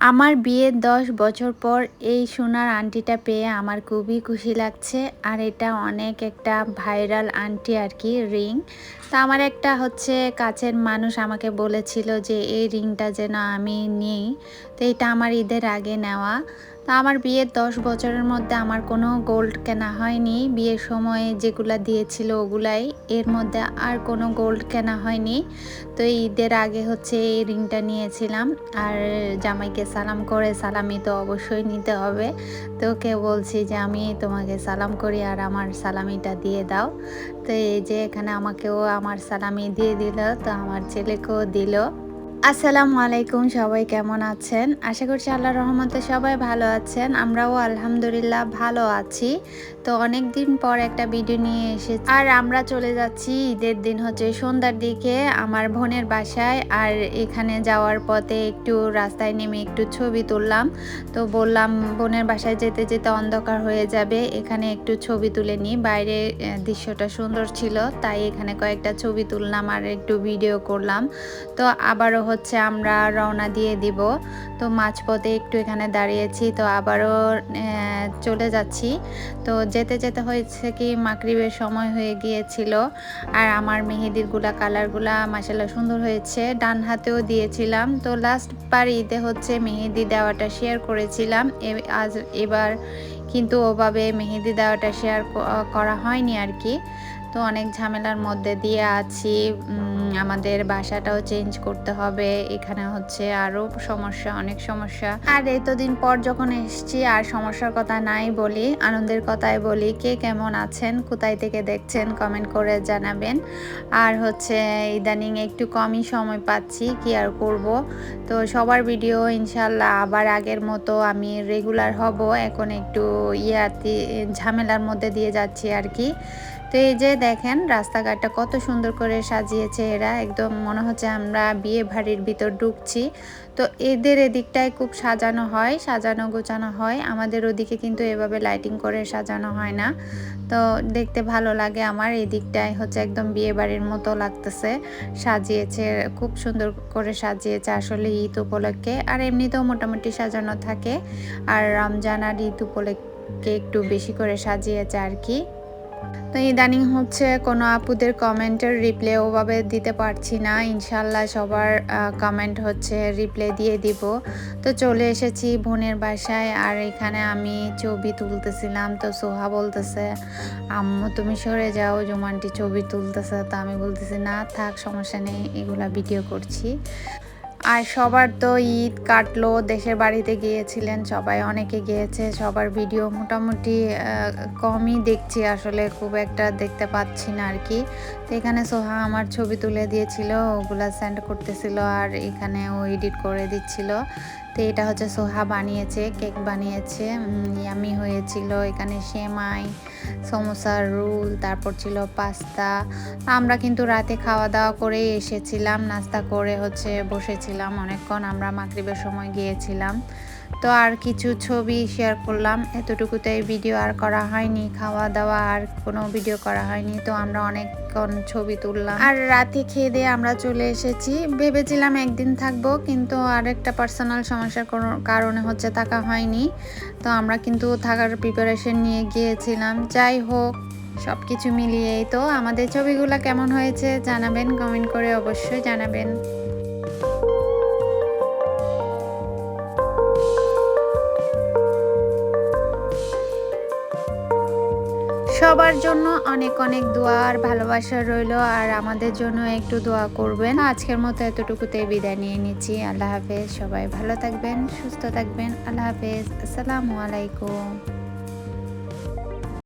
আমার বিয়ের দশ বছর পর এই সোনার আন্টিটা পেয়ে আমার খুবই খুশি লাগছে। আর এটা অনেক একটা ভাইরাল আন্টি আর কি, রিং। তা আমার একটা হচ্ছে কাছের মানুষ আমাকে বলেছিল যে, এই রিংটা যেন আমি নিই। তো এটা আমার ঈদের আগে নেওয়া। তা আমার বিয়ের দশ বছরের মধ্যে আমার কোনো গোল্ড কেনা হয়নি। বিয়ের সময়ে যেগুলা দিয়েছিল ওগুলাই, এর মধ্যে আর কোনো গোল্ড কেনা হয়নি। তো ঈদের আগে হচ্ছে এই রিংটা নিয়েছিলাম। আর জামাইকে সালাম করে সালামি তো অবশ্যই নিতে হবে। তো ওকে বলছি যে, আমি তোমাকে সালাম করি আর আমার সালামিটা দিয়ে দাও। তো এই যে এখানে আমাকেও আমার সালামি দিয়ে দিল, তো আমার ছেলেকেও দিল। আসসালামু আলাইকুম, সবাই কেমন আছেন? আশা করছি আল্লাহ রহমতে সবাই ভালো আছেন। আমরাও আলহামদুলিল্লাহ ভালো আছি। তো অনেক দিন পর একটা ভিডিও নিয়ে এসেছি। আর আমরা চলে যাচ্ছি, ঈদের দিন হচ্ছে সন্ধ্যার দিকে আমার বোনের বাসায়। আর এখানে যাওয়ার পথে একটু রাস্তায় নেমে একটু ছবি তুললাম। তো বললাম, বোনের বাসায় যেতে যেতে অন্ধকার হয়ে যাবে। এখানে একটু ছবি তুলে নিই। বাইরে দৃশ্যটা সুন্দর ছিল, তাই এখানে কয়েকটা ছবি তুললাম আর একটু ভিডিও করলাম। তো আবারও হচ্ছে আমরা রওনা দিয়ে দিব। তো মাঝপথে একটু এখানে দাঁড়িয়েছি, তো আবারও চলে যাচ্ছি। তো যেতে যেতে হয়েছে কি মাকরিবের সময় হয়ে গিয়েছিল। আর আমার মেহেদিরগুলা কালারগুলা মাসাল্লাহ সুন্দর হয়েছে। ডান হাতেও দিয়েছিলাম। তো লাস্ট বার ঈদে হচ্ছে মেহেদি দেওয়াটা শেয়ার করেছিলাম। আজ এবার কিন্তু ওভাবে মেহেদি দেওয়াটা শেয়ার করা হয়নি আর কি। তো অনেক ঝামেলার মধ্যে দিয়ে আছি। আমাদের বাসাটাও চেঞ্জ করতে হবে। এখানে হচ্ছে আরও সমস্যা, অনেক সমস্যা। আর এতদিন পর যখন এসছি, আর সমস্যার কথা নাই বলি, আনন্দের কথাই বলি, কে কেমন আছেন, কোথায় থেকে দেখছেন কমেন্ট করে জানাবেন। আর হচ্ছে ইদানিং একটু কমই সময় পাচ্ছি, কি আর করব? তো সবার ভিডিও ইনশাল্লাহ আবার আগের মতো আমি রেগুলার হব। এখন একটু ইয়াতি, ঝামেলার মধ্যে দিয়ে যাচ্ছি আর কি। তো এই যে দেখেন, রাস্তাঘাটটা কত সুন্দর করে সাজিয়েছে এরা। একদম মনে হচ্ছে আমরা বিয়ে বাড়ির ভিতর ঢুকছি। তো এদের এদিকটায় খুব সাজানো হয়, সাজানো গোছানো হয়। আমাদের ওদিকে কিন্তু এভাবে লাইটিং করে সাজানো হয় না। তো দেখতে ভালো লাগে আমার এই দিকটায় হচ্ছে একদম বিয়ে বাড়ির মতো লাগতেছে। সাজিয়েছে, খুব সুন্দর করে সাজিয়েছে আসলে ঈদ উপলক্ষে। আর এমনিতেও মোটামুটি সাজানো থাকে। আর রমজান আর ঈদ উপলক্ষে একটু বেশি করে সাজিয়েছে আর কি। তো ইদানিং হচ্ছে কোনো আপুদের কমেন্টের রিপ্লে ওভাবে দিতে পারছি না। ইনশাল্লাহ সবার কমেন্ট হচ্ছে রিপ্লে দিয়ে দিব। তো চলে এসেছি বোনের বাসায় আর এখানে আমি ছবি তুলতেছিলাম। তো সোহা বলতেছে, আম্মু, তুমি সরে যাও, জুমানটি ছবি তুলতেছে। তো আমি বলতেছি, না, থাক, সমস্যা নেই, এগুলা ভিডিও করছি। আর সবার তো ঈদ কাটলো, দেশের বাড়িতে গিয়েছিলেন সবাই, অনেকে গিয়েছে, সবার ভিডিও মোটামুটি কমই দেখছি আসলে, খুব একটা দেখতে পাচ্ছি না আর কি। তো এখানে সোহা আমার ছবি তুলে দিয়েছিল, ওগুলা সেন্ড করতেছিল আর এখানে ও এডিট করে দিচ্ছিল। তো এটা হচ্ছে সোহা বানিয়েছে কেক বানিয়েছে ইয়ামি হয়েছিল, এখানে সেমাই সমোসার রোল, তারপর ছিল পাস্তা। আমরা কিন্তু রাতে খাওয়া দাওয়া করেই এসেছিলাম, নাস্তা করে হচ্ছে বসেছিলাম। অনেকক্ষণ আমরা মাগরিবের সময় গিয়েছিলাম। তো আর কিছু ছবি শেয়ার করলাম। এতটুকুতে ভিডিও আর করা হয়নি, খাওয়া দাওয়া আর কোনো ভিডিও করা হয়নি। তো আমরা অনেকক্ষণ ছবি তুললাম। আর রাতে খেয়ে দিয়ে আমরা চলে এসেছি। ভেবেছিলাম একদিন থাকব, কিন্তু আরেকটা পার্সোনাল সমস্যার কারণে হচ্ছে থাকা হয়নি। তো আমরা কিন্তু থাকার প্রিপারেশন নিয়ে গিয়েছিলাম। যাই হোক সব কিছু মিলিয়েই তো আমাদের ছবিগুলো কেমন হয়েছে জানাবেন কমেন্ট করে অবশ্যই জানাবেন। সবার জন্য অনেক অনেক দোয়া আর ভালোবাসা রইল, আর আমাদের জন্য একটু দোয়া করবেন। আজকের মতো এতটুকুতে বিদায় নিয়ে নিচ্ছি। আল্লাহ হাফেজ। সবাই ভালো থাকবেন, সুস্থ থাকবেন। আল্লাহ হাফেজ। আসসালামু আলাইকুম।